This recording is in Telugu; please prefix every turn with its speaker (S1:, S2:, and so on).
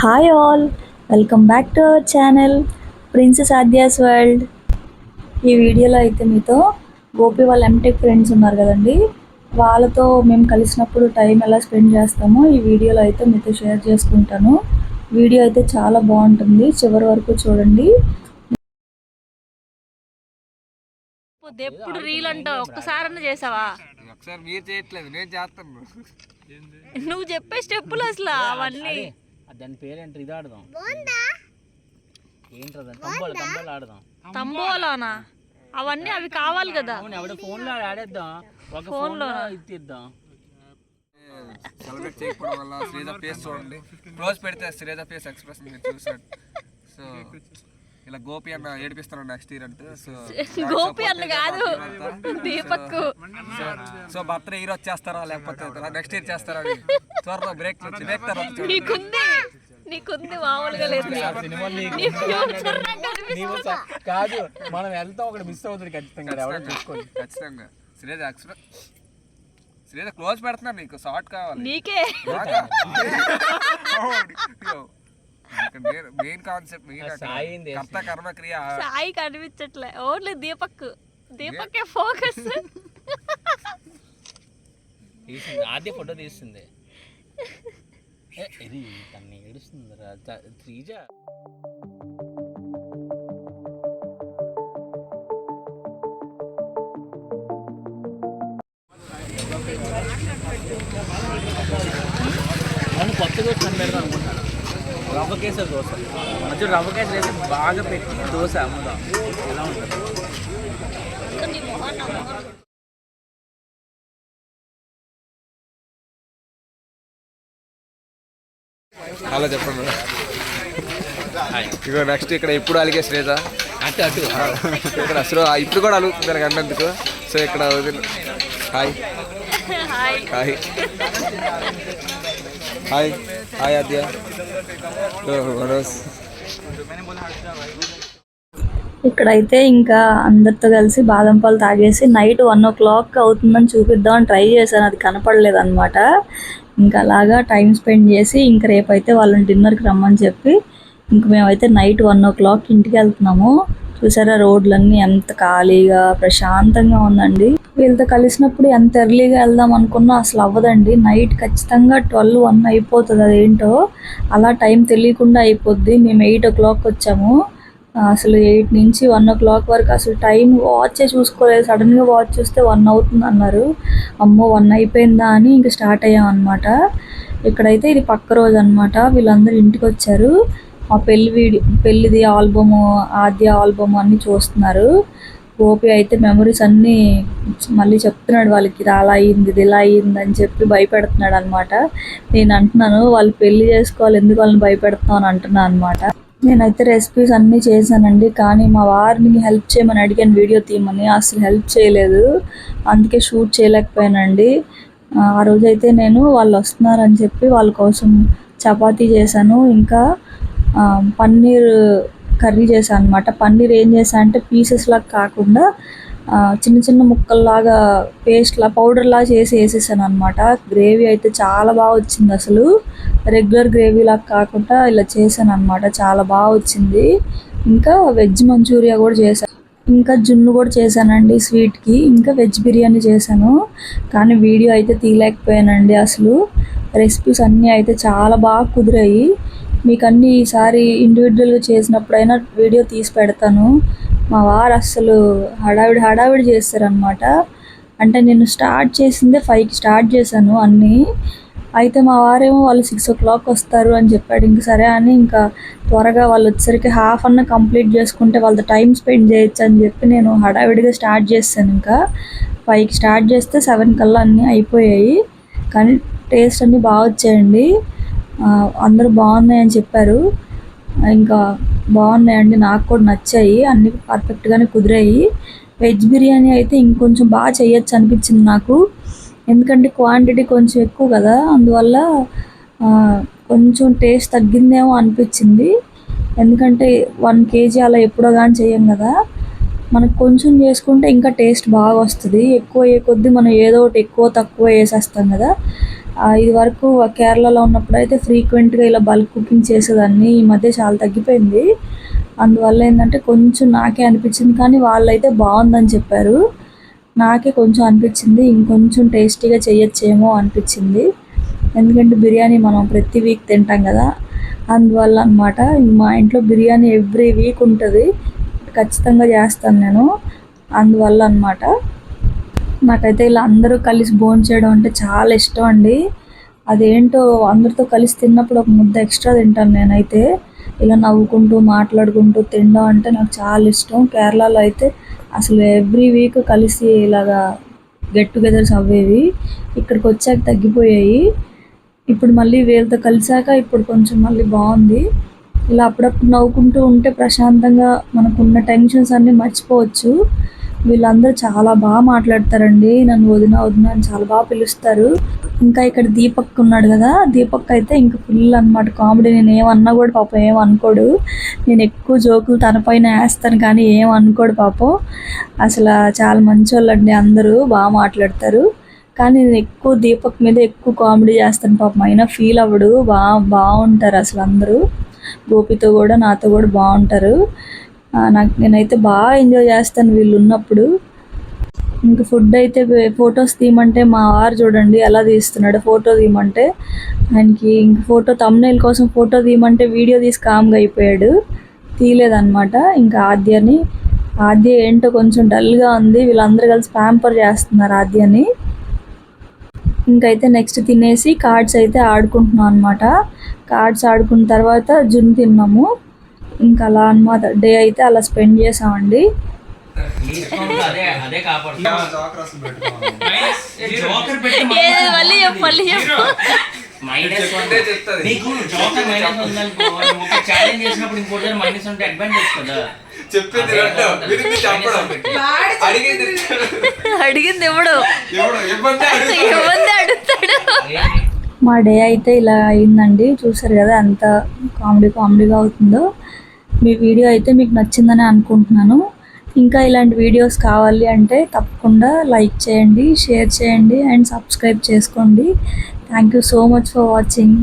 S1: Hi all welcome back to our channel Princess Aadya's World ఈ వీడియోలో అయితే మీతో గోపి వాళ్ళ ఎంటెక్ ఫ్రెండ్స్ ఉన్నారు కదండి. వాళ్ళతో మేము కలిసినప్పుడు టైం ఎలా స్పెండ్ చేస్తామో ఈ వీడియోలో అయితే మీతో షేర్ చేసుకుంటాను. వీడియో అయితే చాలా బాగుంటుంది. చివరి వరకు చూడండి.
S2: ఎప్పుడు రీల్ అంటావు ఒక్కసారన్నా చేసావా?
S3: ఒకసారి మీరు చేయట్లేదు నేను చేస్తాను.
S2: నువ్వు చెప్పే స్టెప్పులు అసలు అవన్నీ.
S4: దాని పేరేంటి? ఇది ఆడదాం. ఏంట్రా తంబాలు తంబాలు ఆడదాం.
S2: తంబోలానా? అవన్నీ అవి కావాలి కదా.
S4: అవును ఎవడ ఫోన్లో ఆడేద్దాం. ఒక
S2: Phone
S4: ఫోన్లో
S2: లోనా?
S4: ఇద్దాం
S3: సెలబ్రేట్ చేయకపోవడం వల్ల శ్రీజ ఫేస్ చూడండి. క్లోజ్ పెడితే శ్రీజ ఫేస్ ఎక్స్ప్రెషన్ మీరు చూసాడు సో ఇలా గోపి అన్న ఏడిపిస్తాను నెక్స్ట్ ఇయర్ అంటే. సో
S2: గోపి అన్న కాదు దీపక్
S3: సో బర్త్డే ఇయర్ వచ్చేస్తారా లేకపోతే నెక్స్ట్ ఇయర్ చేస్తారా త్వరలో బ్రేక్ బ్రేక్ తర్వాత.
S2: నీకుంది మామూలుగా లేదు. నీ ఫ్యూచర్ నాకు కనిపిస్తుంది.
S4: కాదు మనం వెళ్తాం అక్కడ మిస్ అవుతుంది ఖచ్చితంగా ఎవడో చూసుకోండి.
S3: ఖచ్చితంగా. శ్రీజ ఎక్స్ప్రెస్ శ్రీజ క్లోజ్ పెడుతున్నారు నీకు షార్ట్ కావాలి.
S2: నీకే.
S3: Main concept? కర్త కర్మ క్రియ.
S2: సాయి కనిపించట్లే. ఓన్లీ దీపక్. దీపకే ఫోకస్
S4: తీసింది ఆద్య ఫోటో తీస్తుంది. ఏ, ఇది తన్ని ఏడుస్తుంది రా త్రీజ. కొత్త దోశ కనిపెడదాం అనుకుంటాను రవ్వ కేసరి దోశ. మధ్య రవ్వ కేసరి వేసి బాగా పెట్టి దోశ అమ్ముదాం. ఎలా ఉంటుంది?
S3: అలా చెప్పండి
S4: హాయ్
S3: ఇగో నెక్స్ట్ ఇక్కడ ఇప్పుడు అలిగే శ్రేజ
S4: అటు అటు.
S3: ఇక్కడ అసలు ఇప్పుడు కూడా అలుగుతుంది అన్నందుకు సో ఇక్కడ hi.
S2: Hi.
S3: Hi. Hi. Hi Aadya. ఓ, మనోజ్.
S1: ఇక్కడైతే ఇంకా అందరితో కలిసి బాదం పాలు తాగేసి నైట్ వన్ ఓ క్లాక్ అవుతుందని చూపిద్దామని ట్రై చేశాను. అది కనపడలేదు అనమాట ఇంకా అలాగా టైం స్పెండ్ చేసి ఇంకా రేపైతే వాళ్ళని డిన్నర్కి రమ్మని చెప్పి ఇంక మేమైతే నైట్ వన్ ఓ క్లాక్ ఇంటికి వెళ్తున్నాము. చూసారా రోడ్లన్నీ ఎంత ఖాళీగా ప్రశాంతంగా ఉందండి. వీళ్ళతో కలిసినప్పుడు ఎంత ఎర్లీగా వెళ్దాం అనుకున్నా అసలు అవ్వదండి. నైట్ ఖచ్చితంగా ట్వెల్వ్ వన్ అయిపోతుంది అదేంటో. అలా టైం తెలియకుండా అయిపోద్ది. మేము ఎయిట్ ఓ క్లాక్ వచ్చాము. అసలు ఎయిట్ నుంచి వన్ ఓ క్లాక్ వరకు అసలు టైం వాచే చూసుకోలేదు. సడన్గా వాచ్ చూస్తే వన్ అవుతుంది అన్నారు. అమ్మో వన్ అయిపోయిందా అని ఇంకా స్టార్ట్ అయ్యాం అనమాట ఇక్కడైతే ఇది పక్క రోజు అనమాట వీళ్ళందరూ ఇంటికి వచ్చారు. మా పెళ్ళి వీడియో పెళ్ళిది ఆల్బము ఆద్య ఆల్బమ్ అన్నీ చూస్తున్నారు. గోపి అయితే మెమరీస్ అన్నీ మళ్ళీ చెప్తున్నాడు వాళ్ళకి ఇది అలా అయ్యింది ఇది ఇలా అయ్యింది అని చెప్పి భయపెడుతున్నాడు అనమాట నేను అంటున్నాను వాళ్ళు పెళ్ళి చేసుకోవాలి ఎందుకు వాళ్ళని భయపెడతాను అని అంటున్నాను అనమాట నేనైతే రెసిపీస్ అన్నీ చేశానండి కానీ మా వారిని హెల్ప్ చేయమని అడిగాను వీడియో తీయమని. అసలు హెల్ప్ చేయలేదు అందుకే షూట్ చేయలేకపోయానండి. ఆ రోజైతే నేను వాళ్ళు వస్తున్నారని చెప్పి వాళ్ళ కోసం చపాతీ చేశాను ఇంకా పన్నీర్ కర్రీ చేశాను అనమాట పన్నీర్ ఏం చేశాను అంటే పీసెస్లాగా కాకుండా చిన్న చిన్న ముక్కల్లాగా పేస్ట్లా పౌడర్లా చేసి వేసేసాను అనమాట గ్రేవీ అయితే చాలా బాగా వచ్చింది అసలు. రెగ్యులర్ గ్రేవీ లాగా కాకుండా ఇలా చేశాను అనమాట చాలా బాగా వచ్చింది. ఇంకా వెజ్ మంచూరియా కూడా చేశాను. ఇంకా జున్ను కూడా చేశానండి స్వీట్కి. ఇంకా వెజ్ బిర్యానీ చేశాను. కానీ వీడియో అయితే తీయలేకపోయానండి అసలు. రెసిపీస్ అన్నీ అయితే చాలా బాగా కుదిరాయి. మీకు అన్నీ ఈసారి ఇండివిజువల్గా చేసినప్పుడైనా వీడియో తీసి పెడతాను. మా వారు అస్సలు హడావిడి హడావిడి చేస్తారనమాట అంటే నేను స్టార్ట్ చేసిందే ఫైవ్కి స్టార్ట్ చేశాను అన్నీ. అయితే మా వారేమో వాళ్ళు సిక్స్ ఓ క్లాక్ వస్తారు అని చెప్పాడు. ఇంక సరే అని ఇంకా త్వరగా వాళ్ళు వచ్చేసరికి హాఫ్ అన్న కంప్లీట్ చేసుకుంటే వాళ్ళతో టైం స్పెండ్ చేయొచ్చు అని చెప్పి నేను హడావిడిగా స్టార్ట్ చేశాను ఇంకా. ఫైవ్కి స్టార్ట్ చేస్తే సెవెన్ కల్లా అన్నీ అయిపోయాయి. కానీ టేస్ట్ అన్నీ బాగా వచ్చాయండి. అందరూ బాగున్నాయని చెప్పారు. ఇంకా బాగున్నాయండి నాకు కూడా నచ్చాయి. అన్నీ పర్ఫెక్ట్గానే కుదిరాయి. వెజ్ బిర్యానీ అయితే ఇంకొంచెం బాగా చేయొచ్చు అనిపించింది నాకు. ఎందుకంటే క్వాంటిటీ కొంచెం ఎక్కువ కదా అందువల్ల కొంచెం టేస్ట్ తగ్గిందేమో అనిపించింది. ఎందుకంటే వన్ కేజీ అలా ఎప్పుడో కానీ చేయం కదా. మనకు కొంచెం చేసుకుంటే ఇంకా టేస్ట్ బాగా వస్తుంది. ఎక్కువ అయ్యే కొద్దీ మనం ఏదో ఒకటి ఎక్కువ తక్కువ వేసేస్తాం కదా. ఇది వరకు కేరళలో ఉన్నప్పుడు అయితే ఫ్రీక్వెంట్గా ఇలా బల్క్ కుకింగ్ చేసేదాన్ని. ఈ మధ్య చాలా తగ్గిపోయింది. అందువల్ల ఏంటంటే కొంచెం నాకే అనిపించింది కానీ వాళ్ళైతే బాగుందని చెప్పారు. నాకే కొంచెం అనిపించింది. ఇంకొంచెం టేస్టీగా చేయొచ్చేమో అనిపించింది. ఎందుకంటే బిర్యానీ మనం ప్రతి వీక్ తింటాం కదా. అందువల్ల అనమాట మా ఇంట్లో బిర్యానీ ఎవ్రీ వీక్ ఉంటుంది. ఖచ్చితంగా చేస్తాను నేను. అందువల్ల అనమాట నాకైతే ఇలా అందరూ కలిసి భోజనం చేయడం అంటే చాలా ఇష్టం అండి. అదేంటో అందరితో కలిసి తిన్నప్పుడు ఒక ముద్ద ఎక్స్ట్రా తింటాను నేనైతే. ఇలా నవ్వుకుంటూ మాట్లాడుకుంటూ తినడం అంటే నాకు చాలా ఇష్టం. కేరళలో అయితే అసలు ఎవ్రీ వీక్ కలిసి ఇలాగా గెట్ టుగెదర్స్ అవ్వేవి. ఇక్కడికి వచ్చాక తగ్గిపోయాయి. ఇప్పుడు మళ్ళీ వీళ్ళతో కలిసాక ఇప్పుడు కొంచెం మళ్ళీ బాగుంది. ఇలా అప్పుడప్పుడు నవ్వుకుంటూ ఉంటే ప్రశాంతంగా మనకున్న టెన్షన్స్ అన్నీ మర్చిపోవచ్చు. వీళ్ళందరూ చాలా బాగా మాట్లాడతారండి. నన్ను వదిన వదిన అని చాలా బాగా పిలుస్తారు. ఇంకా ఇక్కడ దీపక్ ఉన్నాడు కదా దీపక్ అయితే ఇంకా ఫుల్ అనమాట కామెడీ నేను ఏమన్నా కూడా పాపం ఏం అనుకోడు. నేను ఎక్కువ జోకులు తనపైన వేస్తాను కానీ ఏం అనుకోడు పాపం. అసలు చాలా మంచి వాళ్ళండి అందరూ బాగా మాట్లాడతారు. కానీ నేను ఎక్కువ దీపక్ మీద ఎక్కువ కామెడీ చేస్తాను పాపం. అయినా ఫీల్ అవ్వడు. బాగా బాగుంటారు అసలు అందరూ. గోపితో కూడా నాతో కూడా బాగుంటారు. నాకు నేనైతే బాగా ఎంజాయ్ చేస్తాను వీళ్ళు ఉన్నప్పుడు. ఇంకా ఫుడ్ అయితే ఫొటోస్ తీయమంటే మా వారు చూడండి ఎలా తీస్తున్నాడు ఫోటో తీయమంటే ఆయనకి ఇంక ఫోటో తమ్నైల్ కోసం ఫోటో తీయమంటే వీడియో తీసి కామ్గా అయిపోయాడు. తీయలేదన్నమాట. ఇంకా ఆద్యని ఆద్య ఏంటో కొంచెం డల్గా ఉంది వీళ్ళందరూ కలిసి ప్యాంపర్ చేస్తున్నారు ఆద్యని. ఇంకైతే నెక్స్ట్ తినేసి కార్డ్స్ అయితే ఆడుకుంటున్నాం అనమాట కార్డ్స్ ఆడుకున్న తర్వాత జున్ తిన్నాము. ఇంకా అలా అనమాట డే అయితే అలా స్పెండ్ చేసామండి.
S4: అదే అదే కాపాడుతుంది జోకర్ పెట్టి
S2: ఏది మళ్ళీ చెప్పు మళ్ళీ చెప్పు
S4: మైనస్
S3: చెప్తే చెప్తుంది.
S4: నీకు జోకర్ మైనస్ ఉందనుకో నువ్వు ఒక ఛాలెంజ్ చేసినప్పుడు ఇంకోటి మైనస్ ఉంటే అడ్వాంటేజ్ కదా
S3: చెప్పేది రెండు విరిగి చెప్పడం అడిగేది
S2: అడిగింది ఎవడు? అడుగుతాడు
S1: మా డే అయితే ఇలా అయిందండి. చూసారు కదా ఎంత కామెడీ కామెడీగా అవుతుందో. మీ వీడియో అయితే మీకు నచ్చిందని అనుకుంటున్నాను. ఇంకా ఇలాంటి వీడియోస్ కావాలి అంటే తప్పకుండా లైక్ చేయండి షేర్ చేయండి అండ్ సబ్స్క్రైబ్ చేసుకోండి. Thank you so much for watching.